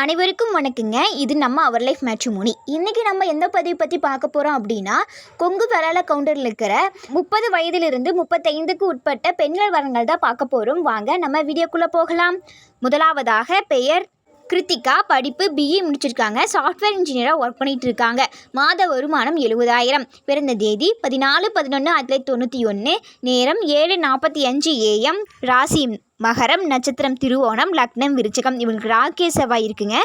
அனைவருக்கும் வணக்கங்க. இது நம்ம அவர் லைஃப் மேட்ரிமோனி இன்றைக்கி நம்ம எந்த பதிவு பற்றி பார்க்க போகிறோம் அப்படின்னா கொங்கு வேளாள கவுண்டரில் இருக்கிற முப்பது வயதிலிருந்து முப்பத்தைந்துக்கு உட்பட்ட பெண்கள் வரங்கள் தான் பார்க்க போகிறோம் வாங்க நம்ம வீடியோக்குள்ளே போகலாம். முதலாவதாக பெயர் கிருத்திகா படிப்பு பிஇ முடிச்சிருக்காங்க. சாஃப்ட்வேர் இன்ஜினியராக ஒர்க் பண்ணிட்டு இருக்காங்க மாத வருமானம் எழுபதாயிரம். பிறந்த தேதி பதினாலு பதினொன்று ஆயிரத்தி தொள்ளாயிரத்தி தொண்ணூற்றி ஒன்று நேரம் ஏழு நாற்பத்தி அஞ்சு ஏஎம் ராசி மகரம் நட்சத்திரம் திருவோணம் லக்னம் விருச்சகம். இவங்களுக்கு ராக்கே செவ்வாய் இருக்குங்க.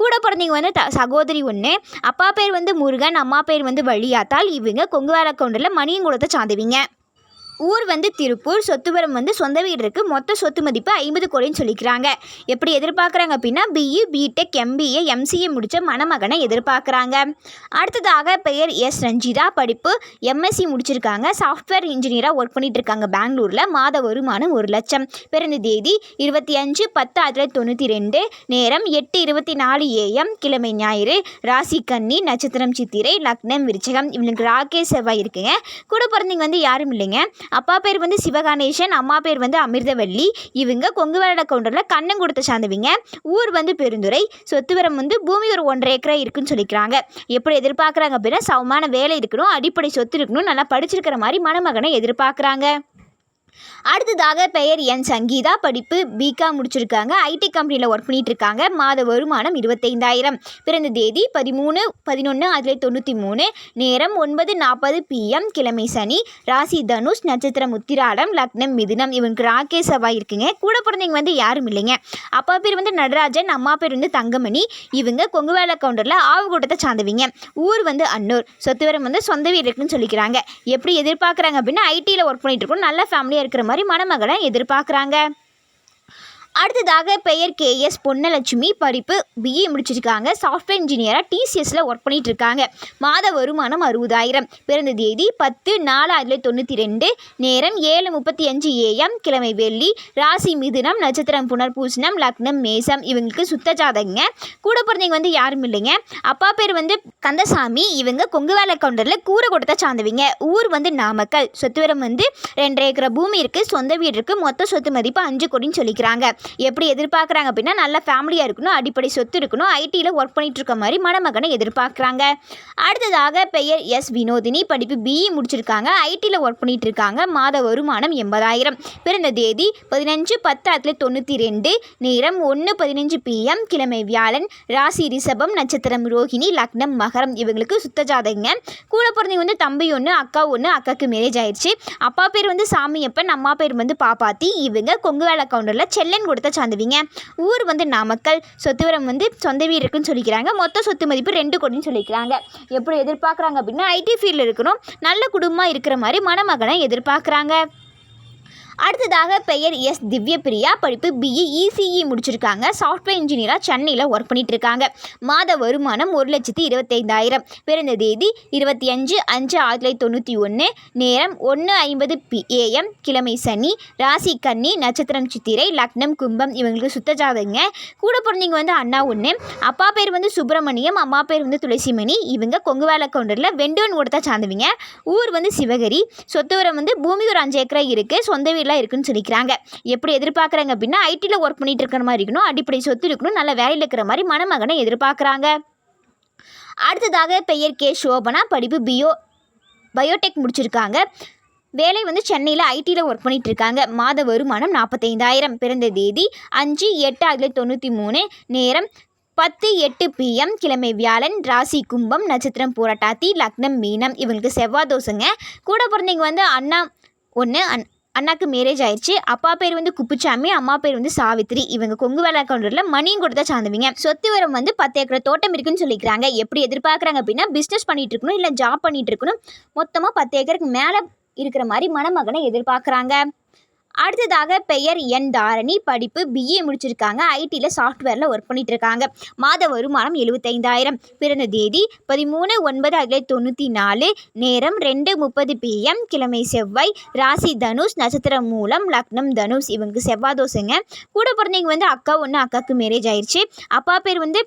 கூட பிறந்தவங்க வந்து த சகோதரி ஒன்று அப்பா பேர் வந்து முருகன் அம்மா பேர் வந்து வழியாத்தால் இவங்க கொங்கு வேலை கவுண்டரில் மணியங்குளத்தை சார்ந்தவிங்க ஊர் வந்து திருப்பூர் சொத்துவரம் வந்து சொந்த வீடு இருக்குது மொத்த சொத்து மதிப்பு ஐம்பது கோடின்னு சொல்லிக்கிறாங்க. எப்படி எதிர்பார்க்குறாங்க அப்படின்னா பிஇ பிடெக் எம்பிஏ எம்சிஏ முடித்த மணமகனை எதிர்பார்க்குறாங்க. அடுத்ததாக பெயர் எஸ் ரஞ்சிதா. படிப்பு எம்எஸ்சி முடிச்சிருக்காங்க. சாஃப்ட்வேர் இன்ஜினியராக ஒர்க் பண்ணிகிட்டு இருக்காங்க பெங்களூரில். மாத வருமானம் ஒரு லட்சம். பிறந்த தேதி இருபத்தி அஞ்சு பத்து ஆயிரத்தி தொள்ளாயிரத்தி தொண்ணூற்றி ரெண்டு. நேரம் எட்டு இருபத்தி நாலு ஏஎம் கிழமை ஞாயிறு. ராசி கன்னி நட்சத்திரம் சித்திரை லக்னம் விருச்சகம். இவங்களுக்கு ராகேஷ் செவ்வாய் இருக்குங்க. கூட பிறந்தவங்க வந்து யாரும் இல்லைங்க. அப்பா பேர் வந்து சிவகணேசன் அம்மா பேர் வந்து அமிர்தவல்லி இவங்க கொங்கு வரட கவுண்டரில் கண்ணன் கொடுத்த சார்ந்தவங்க ஊர் வந்து பெருந்துறை. சொத்துவரம் வந்து பூமி ஒரு ஒன்றரை ஏக்கரா இருக்குன்னு சொல்லிக்கிறாங்க. எப்படி எதிர்பார்க்குறாங்க அப்படின்னா சமமான வேலை இருக்கணும் அடிப்படை சொத்து இருக்கணும் நல்லா படிச்சிருக்கிற மாதிரி மணமகனை எதிர்பார்க்குறாங்க. அடுத்ததாக பெயர் என் சங்கீதா. படிப்பு பிகாம் முடிச்சிருக்காங்க. ஐடி கம்பெனியில் ஒர்க் பண்ணிட்டு இருக்காங்க மாத வருமானம் இருபத்தைந்தாயிரம். பிறந்த தேதி பதிமூணு பதினொன்று அதில் தொண்ணூற்றி மூணு நேரம் ஒன்பது நாற்பது பிஎம் கிழமை சனி. ராசி தனுஷ் நட்சத்திரம் உத்திராடம் லக்னம் மிதுனம். இவனுக்கு ராகே செவ்வாய் இருக்குங்க. கூட பிறந்தவங்க வந்து யாரும் இல்லைங்க. அப்பா பேர் வந்து நடராஜன் அம்மா பேர் வந்து தங்கமணி. இவங்க கொங்கு வேலை கவுண்டரில் ஆவுக்கூட்டத்தை சார்ந்தவங்க. ஊர் வந்து அன்னூர். சொத்துவரம் வந்து சொந்த வீடு இருக்குன்னு சொல்லிக்கிறாங்க. எப்படி எதிர்பார்க்குறாங்க அப்படின்னா ஐடியில் ஒர்க் பண்ணிட்டு இருக்கோம் நல்ல ஃபேமிலியாக இருக்கிற மாதிரி மணமகளை எதிர்பார்க்குறாங்க. அடுத்ததாக பெயர் கேஎஸ் பொன்னலட்சுமி படிப்பு பிஏ முடிச்சிருக்காங்க. சாஃப்ட்வேர் இன்ஜினியராக டிசிஎஸில் ஒர்க் பண்ணிட்டு இருக்காங்க. மாத வருமானம் அறுபதாயிரம். பிறந்த தேதி பத்து நாலு ஆயிரத்தி தொண்ணூற்றி ரெண்டு. நேரம் ஏழு முப்பத்தி அஞ்சு ஏஎம் கிழமை வெள்ளி. ராசி மிதுனம் நட்சத்திரம் புனர்பூசணம் லக்னம் மேசம். இவங்களுக்கு சுத்த ஜாதகங்க. கூட பிறந்தவங்க வந்து யாரும் இல்லைங்க. அப்பா பேர் வந்து கந்தசாமி. இவங்க கொங்கு வேலை கவுண்டரில் கூரை கொடுத்த சார்ந்தவங்க. ஊர் வந்து நாமக்கல். சொத்துவரம் வந்து ரெண்டரை ஏக்கர் பூமி இருக்குது சொந்த வீடு இருக்குது மொத்த சொத்து மதிப்பு அஞ்சு கோடின்னு சொல்லிக்கிறாங்க. எப்படி எதிர்பார்க்குறாங்க அப்படின்னா நல்ல ஃபேமிலியாக இருக்கணும் அடிப்படை சொத்து இருக்கணும் ஐடியில் ஒர்க் பண்ணிகிட்டு இருக்க மாதிரி மணமகனை எதிர்பார்க்குறாங்க. அடுத்ததாக பெயர் எஸ் வினோதினி. படிப்பு பிஇ முடிச்சிருக்காங்க. ஐடியில் ஒர்க் பண்ணிகிட்டு இருக்காங்க மாத வருமானம் எண்பதாயிரம். பிறந்த தேதி பதினஞ்சு பத்து ஆயிரத்தி தொண்ணூற்றி ரெண்டு. நேரம் ஒன்று பதினஞ்சு பிஎம் கிழமை வியாழன். ராசி ரிஷபம் நட்சத்திரம் ரோஹிணி லக்னம் மகரம். இவங்களுக்கு சுத்த ஜாதகங்க. கூட பிறந்தவங்க வந்து தம்பி ஒன்று அக்கா ஒன்று அக்காவுக்கு மேரேஜ் ஆயிடுச்சு அப்பா பேர் வந்து சாமியப்பன் அம்மா பேர் வந்து பாப்பாத்தி. இவங்க கொங்கு வேலை கவுண்டரில் செல்லன் கொடுத்த சார்ந்தவிங்க ஊர் வந்து நாமக்கல் சொத்துவரம் வந்து சொந்த வீடு இருக்குன்னு சொல்லிக்கிறாங்க. மொத்த சொத்து மதிப்பு ரெண்டு கோடின்னு சொல்லிக்கிறாங்க. எப்படி எதிர்பார்க்குறாங்க அப்படின்னா ஐடி ஃபீல்டில் இருக்கணும். நல்ல குடும்பமாக இருக்கிற மாதிரி மணமகனை எதிர்பார்க்குறாங்க. அடுத்ததாக பெயர் எஸ் திவ்யபிரியா படிப்பு பிஇ இசிஇ முடிச்சிருக்காங்க. சாஃப்ட்வேர் இன்ஜினியராக சென்னையில் ஒர்க் பண்ணிட்டு இருக்காங்க மாத வருமானம் ஒரு லட்சத்தி இருபத்தைந்தாயிரம். பிறந்த தேதி இருபத்தி அஞ்சு அஞ்சு ஆயிரத்தி தொள்ளாயிரத்தி தொண்ணூற்றி ஒன்று நேரம் ஒன்று ஐம்பது பி ஏஎம் கிழமை சனி ராசி கன்னி நட்சத்திரம் சித்திரை லக்னம் கும்பம் இவங்களுக்கு சுத்த ஜாதகங்க. கூட பிறந்தவங்க வந்து அண்ணா ஒன்று அப்பா பேர் வந்து சுப்பிரமணியம் அம்மா பேர் வந்து துளசிமணி. இவங்க கொங்கு வேலை கவுண்டரில் வெண்டோன் கொடுத்தா சார்ந்தவங்க ஊர் வந்து சிவகிரி. சொத்துவரம் வந்து பூமி ஒரு அஞ்சு ஏக்கரா இருக்குது சொந்த வீடெலாம் இருக்குன்னு சொல்லிக்கிறாங்க. எப்படி எதிர்பார்க்குறாங்க அப்படின்னா ஐடியில் ஒர்க் பண்ணிட்டு இருக்கிற மாதிரி இருக்கணும் அடிப்படை சொத்து இருக்கணும் நல்ல வேலையில் இருக்கிற மாதிரி மணமகனை எதிர்பார்க்குறாங்க. அடுத்ததாக பெயர் கே. சோபனா படிப்பு பியோ பயோடெக் முடிச்சிருக்காங்க. வேலை வந்து சென்னையில் ஐடியில் ஒர்க் பண்ணிகிட்டு இருக்காங்க. மாத வருமானம் நாற்பத்தைந்தாயிரம் பிறந்த தேதி அஞ்சு எட்டு ஆயிரத்தி தொண்ணூற்றி மூணு. நேரம் பத்து எட்டு பிஎம் கிழமை வியாழன் ராசி கும்பம் நட்சத்திரம் பூரட்டாத்தி லக்னம் மீனம். இவங்களுக்கு செவ்வாய் தோசைங்க கூட பிறந்தவங்க வந்து அண்ணா ஒன்று அன் அண்ணாக்கு மேரேஜ் ஆயிடுச்சு. அப்பா பேர் வந்து குப்புச்சாமி அம்மா பேர் வந்து சாவித்ரி இவங்க கொங்கு வேலை கவுண்டரில் மணியும் கொடுத்தா சார்ந்தவங்க சொத்து வரம் வந்து பத்து ஏக்கர் தோட்டம் இருக்குன்னு சொல்லிக்கிறாங்க. எப்படி எதிர்பார்க்குறாங்க அப்படின்னா பிஸ்னஸ் பண்ணிட்டு இருக்கணும் இல்லை ஜாப் பண்ணிட்டு இருக்கணும். மொத்தமாக பத்து ஏக்கருக்கு மேலே இருக்கிற மாதிரி மணமகனை எதிர்பார்க்குறாங்க. அடுத்ததாக பெயர் என் தாரணி. படிப்பு பிஏ முடிச்சிருக்காங்க. ஐடியில் சாஃப்ட்வேரில் ஒர்க் பண்ணிட்டு இருக்காங்க மாத வருமானம் எழுபத்தைந்தாயிரம் பிறந்த தேதி பதிமூணு ஒன்பது ஆயிரத்தி தொண்ணூற்றி நாலு. நேரம் ரெண்டு முப்பது பிஎம் கிழமை செவ்வாய். ராசி தனுஷ் நட்சத்திரம் மூலம் லக்னம் தனுஷ். இவங்க செவ்வாய் தோசைங்க கூட பிறந்தவங்க வந்து அக்கா ஒன்று அக்காவுக்கு மேரேஜ் ஆயிடுச்சு அப்பா பேர் வந்து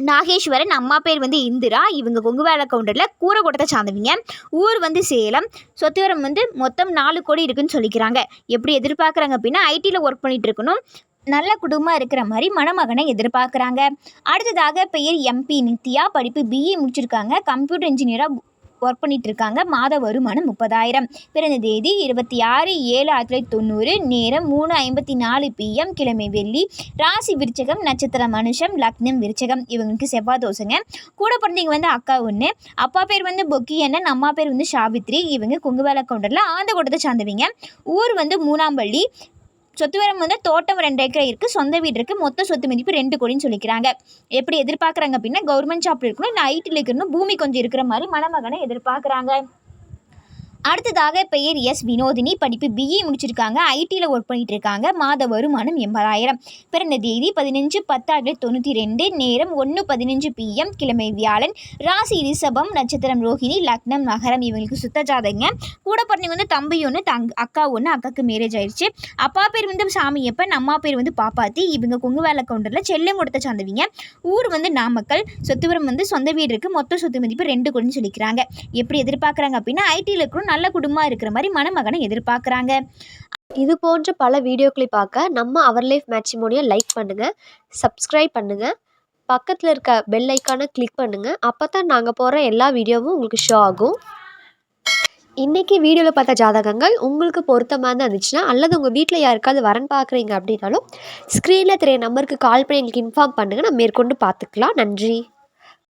நாகேஸ்வரன் அம்மா பேர் வந்து இந்திரா. இவங்க கொங்கு வேலை கவுண்டரில் கூரை சார்ந்தவங்க. ஊர் வந்து சேலம். சொத்துவரம் வந்து மொத்தம் நாலு கோடி இருக்குன்னு சொல்லிக்கிறாங்க. எப்படி எதிர்பார்க்குறாங்க அப்படின்னா ஐடியில் ஒர்க் பண்ணிகிட்டு இருக்கணும். நல்ல குடும்பமாக இருக்கிற மாதிரி மணமகனை எதிர்பார்க்குறாங்க. அடுத்ததாக பெயர் எம்பி நித்யா. படிப்பு பிஇ முடிச்சிருக்காங்க. கம்ப்யூட்டர் இன்ஜினியராக ஒர்க் பண்ணிட்டு இருக்காங்க மாத வருமானம் முப்பதாயிரம். பிறந்த தேதி இருபத்தி ஆறு ஏழு ஆயிரத்தி தொள்ளாயிரத்தி தொண்ணூறு. நேரம் மூணு ஐம்பத்தி நாலு பிஎம் கிழமை வெள்ளி. ராசி விருச்சகம் நட்சத்திரம் மனுஷம் லக்னம் விருச்சகம். இவங்களுக்கு செவ்வாய் தோசைங்க கூட பிறந்தவங்க வந்து அக்கா ஒன்று அப்பா பேர் வந்து பொக்கி அண்ணன். அம்மா பேர் வந்து சாவித்ரி இவங்க கொங்குவேல கவுண்டரில் ஆந்தகோட்டத்தை சார்ந்தவங்க. ஊர் வந்து மூணாம்பள்ளி சொத்து வரம் வந்து தோட்டம் ரெண்டு ஏக்கர் இருக்குது சொந்த வீடு இருக்குது மொத்த சொத்து மதிப்பு ரெண்டு கோடின்னு சொல்லிக்கிறாங்க. எப்படி எதிர்பார்க்குறாங்க அப்படின்னா கவர்மெண்ட் ஜாப் இருக்கணும் இல்லை ஐடியில் இருக்கணும் பூமி கொஞ்சம் இருக்கிற மாதிரி மணமகனை எதிர்பார்க்குறாங்க. அடுத்ததாக பெயர் எஸ் வினோதினி. படிப்பு பிஇ முடிச்சிருக்காங்க. ஐடியில் ஒர்க் பண்ணிட்டு இருக்காங்க மாத வருமானம் எண்பதாயிரம். பிறந்த தேதி பதினஞ்சு பத்து ஆயிரத்தி தொண்ணூற்றி ரெண்டு. நேரம் ஒன்று பதினஞ்சு பிஎம் கிழமை வியாழன். ராசி ரிஷபம் நட்சத்திரம் ரோஹிணி லக்னம் நகரம் இவங்களுக்கு சுத்த ஜாதகங்க கூட பிறந்தவங்க வந்து தம்பி ஒன்று தங் அக்கா ஒன்று அக்காவுக்கு மேரேஜ் ஆயிடுச்சு. அப்பா பேர் வந்து சாமியப்பன். அம்மா பேர் வந்து பாப்பாத்தி. இவங்க கொங்கு வேலை கவுண்டரில் செல்லங்குடத்தை சார்ந்தவங்க ஊர் வந்து நாமக்கல். சொத்துவரம் வந்து சொந்த வீடு இருக்குது மொத்த சொத்து மதிப்பு ரெண்டு கோடின்னு சொல்லிக்கிறாங்க. எப்படி எதிர்பார்க்குறாங்க அப்படின்னா ஐடியில் இருக்கிறோம் நல்ல குடும்பமாக இருக்கிற மாதிரி மணமகனை எதிர்பார்க்குறாங்க. இது போன்ற பல வீடியோக்களை பார்க்க நம்ம அவர் லைஃப் மேட்ரிமோனியை லைக் பண்ணுங்கள் சப்ஸ்கிரைப் பண்ணுங்கள் பக்கத்தில் இருக்க பெல் ஐக்கானை கிளிக் பண்ணுங்கள் அப்போ தான் நாங்கள் போகிற எல்லா வீடியோவும் உங்களுக்கு ஷோ ஆகும். இன்றைக்கி வீடியோவில் பார்த்த ஜாதகங்கள் உங்களுக்கு பொருத்தமாக தான் இருந்துச்சுன்னா அல்லது உங்கள் வீட்டில் யாருக்காவது வரன் பார்க்குறீங்க அப்படின்னாலும் ஸ்க்ரீனில் தெரிய நம்பருக்கு கால் பண்ணி எங்களுக்கு இன்ஃபார்ம் பண்ணுங்கள் நம்ம மேற்கொண்டு பார்த்துக்கலாம். நன்றி.